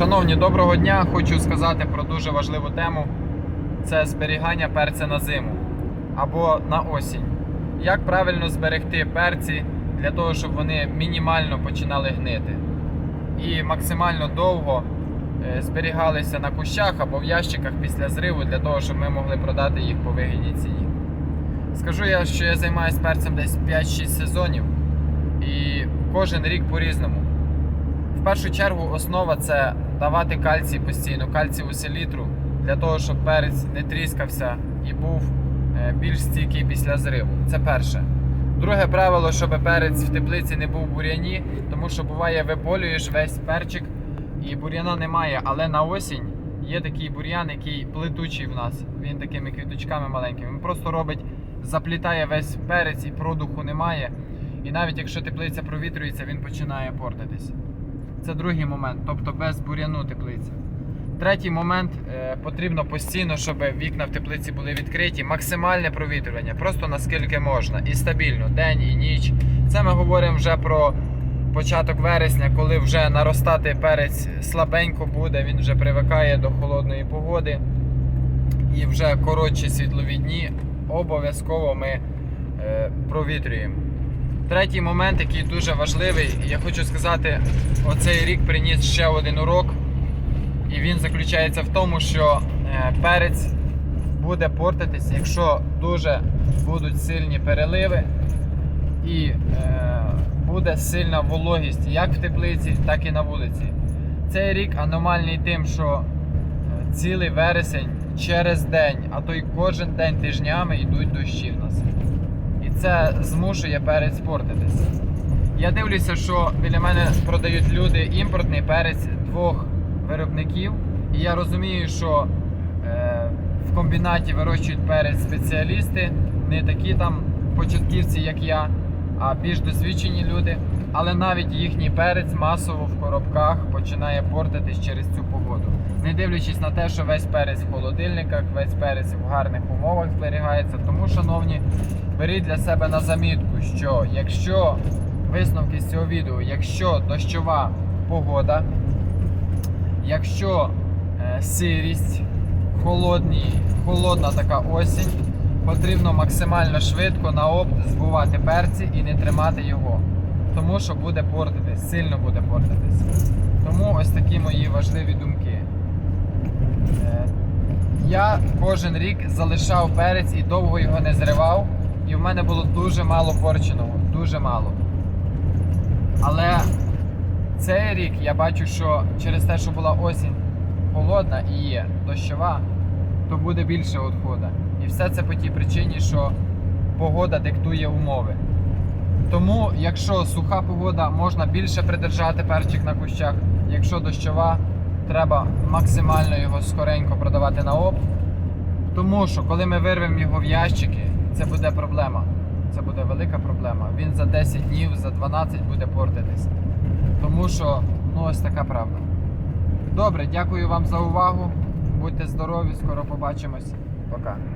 Шановні, доброго дня! Хочу сказати про дуже важливу тему: це зберігання перця на зиму або на осінь. Як правильно зберегти перці для того, щоб вони мінімально починали гнити і максимально довго е, зберігалися на кущах або в ящиках після зриву, для того, щоб ми могли продати їх по вигідній ціні. Скажу я, що я займаюся перцем десь 5-6 сезонів, і кожен рік по-різному. В першу чергу основа це давати кальцій постійно, кальціву селітру, для того, щоб перець не тріскався і був е, більш стійкий після зриву. Це перше. Друге правило, щоб перець в теплиці не був в бур'яні, тому що буває, виполюєш весь перчик і бур'яна немає. Але на осінь є такий бур'ян, який плетучий в нас. Він такими квіточками маленькими. Він просто робить, заплітає весь перець і продуху немає. І навіть якщо теплиця провітрюється, він починає портитись. Це другий момент, тобто без бур'яну теплиця. Третій момент е, потрібно постійно, щоб вікна в теплиці були відкриті, максимальне провітрювання, просто наскільки можна, і стабільно, день і ніч. Це ми говоримо вже про початок вересня, коли вже наростати перець слабенько буде, він вже привикає до холодної погоди. І вже коротші світлові дні обов'язково ми е, провітрюємо. Третій момент, який дуже важливий, я хочу сказати, оцей рік приніс ще один урок. І він заключається в тому, що е, перець буде портитись, якщо дуже будуть сильні переливи і е, буде сильна вологість як в теплиці, так і на вулиці. Цей рік аномальний тим, що е, цілий вересень через день, а то й кожен день тижнями йдуть дощі в нас. Це змушує перець портитись. Я дивлюся, що біля мене продають люди імпортний перець двох виробників. І я розумію, що е, в комбінаті вирощують перець спеціалісти, не такі там початківці, як я, а більш досвідчені люди. Але навіть їхній перець масово в коробках починає портитись через цю погоду. Не дивлячись на те, що весь перець в холодильниках, весь перець в гарних умовах зберігається. Тому, шановні, беріть для себе на замітку, що якщо висновки з цього відео, якщо дощова погода, якщо е, сирість, холодні, холодна така осінь, потрібно максимально швидко на опт збувати перці і не тримати його. Тому що буде портитись, сильно буде портитись. Тому ось такі мої важливі думки. Е, Я кожен рік залишав перець і довго його не зривав. І в мене було дуже мало порченого, дуже мало. Але цей рік я бачу, що через те, що була осінь холодна і є дощова, то буде більше відходу. І все це по тій причині, що погода диктує умови. Тому, якщо суха погода, можна більше придержати перчик на кущах. Якщо дощова, треба максимально його скоренько продавати на опт. Тому що коли ми вирвемо його в ящики, це буде проблема. Це буде велика проблема. Він за 10 днів, за 12 буде портитись. Тому що, ну ось така правда. Добре, дякую вам за увагу. Будьте здорові, скоро побачимось. Пока.